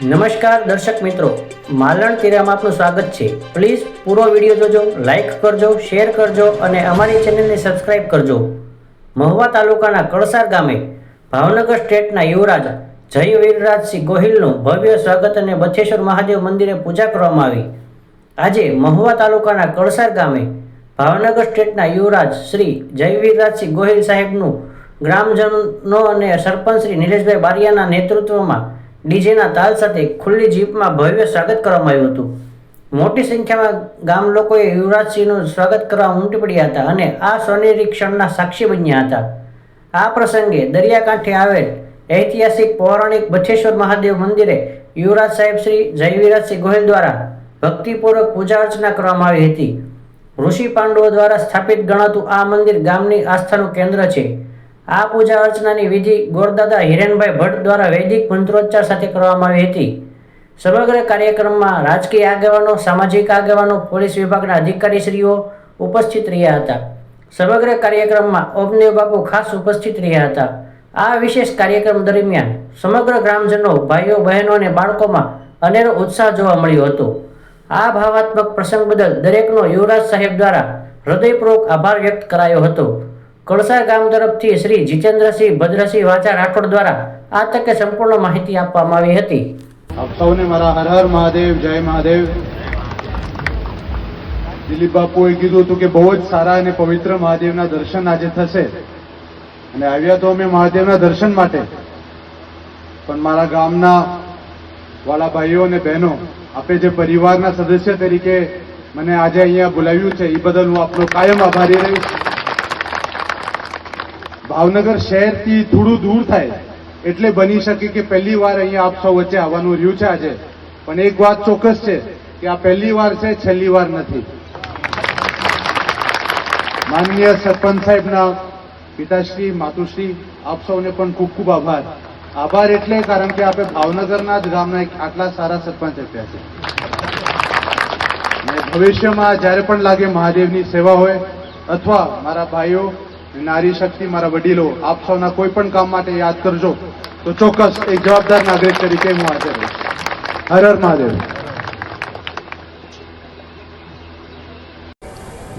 નમસ્કાર દર્શક મિત્રો, માલણ તેરામાં આપનું સ્વાગત છે. પ્લીઝ પૂરો વીડિયો જોજો લાઈક કરજો શેર કરજો અને અમારી ચેનલને સબસ્ક્રાઇબ કરજો. મહુવા તાલુકાના કળસાર ગામે ભાવનગર સ્ટેટના યુવરાજ જય વીરરાજસિંહ ગોહિલનું ભવ્ય સ્વાગત અને બથેશ્વર મહાદેવ મંદિરે પૂજા કરવામાં આવી. આજે મહુવા તાલુકાના કળસાર ગામે ભાવનગર સ્ટેટના યુવરાજ શ્રી જયવીરરાજસિંહ ગોહિલ સાહેબનું ગ્રામજનો અને સરપંચ શ્રી નિલેશભાઈ બારિયાના નેતૃત્વમાં ડીજેના તાલ સાથે ખુલ્લી જીપમાં ભવ્ય સ્વાગત કરવામાં આવ્યું હતું. મોટી સંખ્યામાં ગામ લોકોએ યુવરાજસિંહનું સ્વાગત કરવા ઉમટી પડ્યા હતા અને આ સોનેરી ક્ષણના સાક્ષી બન્યા હતા. આ પ્રસંગે દરિયાકાંઠે આવેલ ઐતિહાસિક પૌરાણિક બઠેશ્વર મહાદેવ મંદિરે યુવરાજ સાહેબ શ્રી જયવીરાજસિંહ ગોહિલ દ્વારા ભક્તિપૂર્વક પૂજા અર્ચના કરવામાં આવી હતી. ઋષિ પાંડવો દ્વારા સ્થાપિત ગણાતું આ મંદિર ગામની આસ્થાનું કેન્દ્ર છે. આ પૂજા અર્ચનાની વિધિ ગોરદાદા હિરેનભાઈ ભટ્ટ દ્વારા વૈદિક મંત્રોચ્ચાર સાથે કરવામાં આવી હતી. સમગ્ર કાર્યક્રમમાં રાજકીય આગેવાનો, સામાજિક આગેવાનો, પોલીસ વિભાગના અધિકારીશ્રીઓ ઉપસ્થિત રહ્યા હતા. સમગ્ર કાર્યક્રમમાં ઓબનેવ બાપુ ખાસ ઉપસ્થિત રહ્યા હતા. આ વિશેષ કાર્યક્રમ દરમિયાન સમગ્ર ગ્રામજનો, ભાઈઓ, બહેનો અને બાળકોમાં અનેરો ઉત્સાહ જોવા મળ્યો હતો. આ ભાવાત્મક પ્રસંગ બદલ દરેકનો યુવરાજ સાહેબ દ્વારા હૃદયપૂર્વક આભાર વ્યક્ત કરાયો હતો. કળસા ગામ તરફથી શ્રી જીતેન્દ્રસિંહ ભદ્રસિંહ વાચા રાઠોડ દ્વારા આ તકે સંપૂર્ણ માહિતી આપવામાં આવી હતી. આપ સૌને મારા હર હર મહાદેવ, જય મહાદેવ. દિલીપ બાપુએ કીધું હતું કે બહુ જ સારા અને પવિત્ર મહાદેવના દર્શન આજે થશે. અને આવ્યા તો અમે મહાદેવના દર્શન માટે. પણ મારા ગામના વાળા ભાઈઓ અને બહેનો, આપે જે પરિવારના સદસ્ય તરીકે મને આજે અહીંયા બોલાવ્યું છે, એ બદલ હું આપનો કાયમ આભારી રહીશ. ભાવનગર શહેરથી થોડું દૂર થાય, એટલે બની શકે કે પહેલી વાર અહીંયા આપ સૌ વચ્ચે આવવાનું રહ્યું છે આજે. પણ એક વાત ચોક્કસ છે કે આ પહેલી વાર છે, છેલ્લી વાર નથી. માનનીય સરપંચ સાહેબના પિતાશ્રી, માતુશ્રી, આપ સૌને પણ ખૂબ ખૂબ આભાર. આભાર એટલે કારણ કે આપણે ભાવનગરના જ ગામના આટલા સારા સરપંચ આપ્યા છે. ભવિષ્યમાં જ્યારે પણ લાગે મહાદેવની સેવા હોય, અથવા મારા ભાઈઓ નારી શક્તિ મારા વડીલો, આપ સૌના કોઈ પણ કામ માટે યાદ કરજો. તો ચોક્કસ એક જવાબદાર નાગરિક તરીકે હું હાજર રહીશ હર હર મહાદેવ.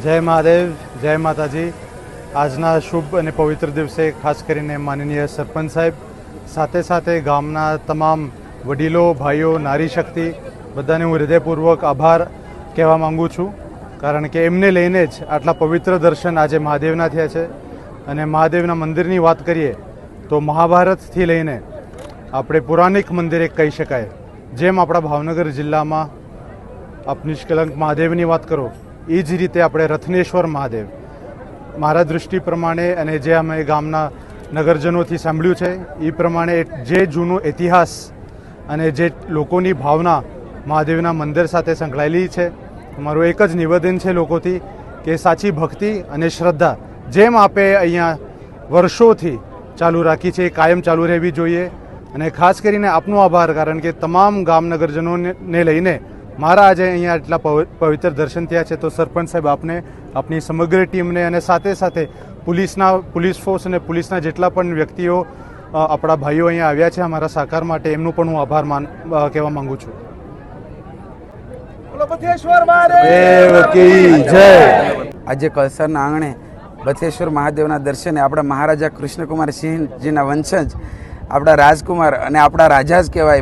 જય મહાદેવ, જય માતાજી. આજના શુભ અને પવિત્ર દિવસે ખાસ કરીને માનનીય સરપંચ સાહેબ, સાથે સાથે ગામના તમામ વડીલો, ભાઈઓ, નારી શક્તિ, બધાને હું હૃદયપૂર્વક આભાર કહેવા માંગુ છું. કારણ કે એમને લઈને જ આટલા પવિત્ર દર્શન આજે મહાદેવના થયા છે. અને મહાદેવના મંદિરની વાત કરીએ તો મહાભારતથી લઈને આપણે પુરાણિક મંદિર એક કહી શકાય. જેમ આપણા ભાવનગર જિલ્લામાં આપ નિષ્કલંક મહાદેવની વાત કરો, એ જ રીતે આપણે રથનેશ્વર મહાદેવ. મારા દૃષ્ટિ પ્રમાણે અને જે અમે ગામના નગરજનોથી સાંભળ્યું છે, એ પ્રમાણે જે જૂનો ઇતિહાસ અને જે લોકોની ભાવના મહાદેવના મંદિર સાથે સંકળાયેલી છે મારું એક જ નિવેદન છે લોકોથી કે સાચી ભક્તિ અને શ્રદ્ધા જેમ આપે અહીંયા વર્ષોથી ચાલુ રાખી છે એ કાયમ ચાલુ રહેવી જોઈએ. અને ખાસ કરીને આપનો આભાર, કારણ કે તમામ ગામનગરજનોને લઈને મારા આજે અહીંયા એટલા પવિ- પવિત્ર દર્શન થયા છે. તો સરપંચ સાહેબ, આપને, આપની સમગ્ર ટીમને અને સાથે સાથે પોલીસના, પોલીસ ફોર્સ અને પોલીસના જેટલા પણ વ્યક્તિઓ આપણા ભાઈઓ અહીંયા આવ્યા છે અમારા સાકાર માટે, એમનું પણ હું આભાર માન કહેવા માગું છું. આજે કલસરના આંગણે બથેશ્વર મહાદેવના દર્શને આપણા મહારાજા કૃષ્ણકુમાર સિંહજીના વંશજ આપણા રાજકુમાર અને આપણા રાજા જ કહેવાય.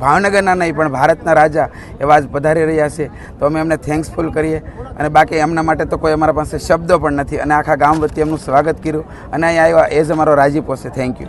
ભાવનગરના નહીં પણ ભારતના રાજા એવા જ પધારી રહ્યા છે. તો અમે એમને થેન્ક્સફુલ કરીએ. અને બાકી એમના માટે તો કોઈ અમારા પાસે શબ્દો પણ નથી. અને આખા ગામ વતી એમનું સ્વાગત કર્યું. અને અહીંયા આવ્યા એ જ અમારો રાજીપો છે થેન્ક યુ